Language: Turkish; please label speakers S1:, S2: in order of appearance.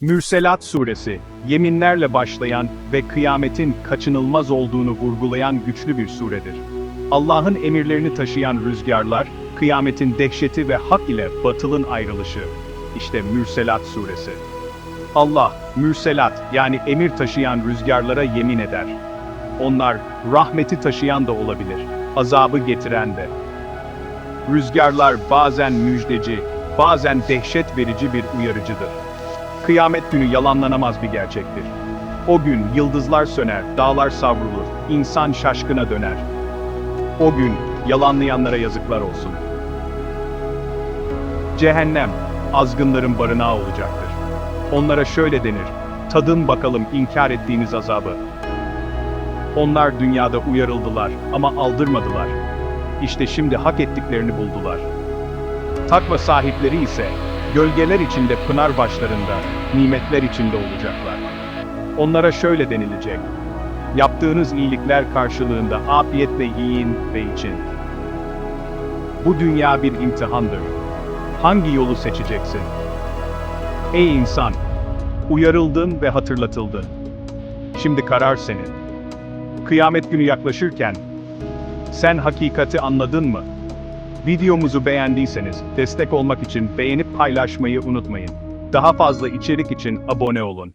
S1: Mürselat suresi, yeminlerle başlayan ve kıyametin kaçınılmaz olduğunu vurgulayan güçlü bir suredir. Allah'ın emirlerini taşıyan rüzgarlar, kıyametin dehşeti ve hak ile batılın ayrılışı. İşte Mürselat suresi. Allah, mürselat yani emir taşıyan rüzgarlara yemin eder. Onlar, rahmeti taşıyan da olabilir, azabı getiren de. Rüzgarlar bazen müjdeci, bazen dehşet verici bir uyarıcıdır. Kıyamet günü yalanlanamaz bir gerçektir. O gün yıldızlar söner, dağlar savrulur, insan şaşkına döner. O gün yalanlayanlara yazıklar olsun. Cehennem, azgınların barınağı olacaktır. Onlara şöyle denir, tadın bakalım inkar ettiğiniz azabı. Onlar dünyada uyarıldılar ama aldırmadılar. İşte şimdi hak ettiklerini buldular. Takva sahipleri ise, gölgeler içinde pınar başlarında, nimetler içinde olacaklar. Onlara şöyle denilecek, yaptığınız iyilikler karşılığında afiyetle yiyin ve için. Bu dünya bir imtihandır. Hangi yolu seçeceksin? Ey insan! Uyarıldın ve hatırlatıldın. Şimdi karar senin. Kıyamet günü yaklaşırken, sen hakikati anladın mı? Videomuzu beğendiyseniz destek olmak için beğenip paylaşmayı unutmayın. Daha fazla içerik için abone olun.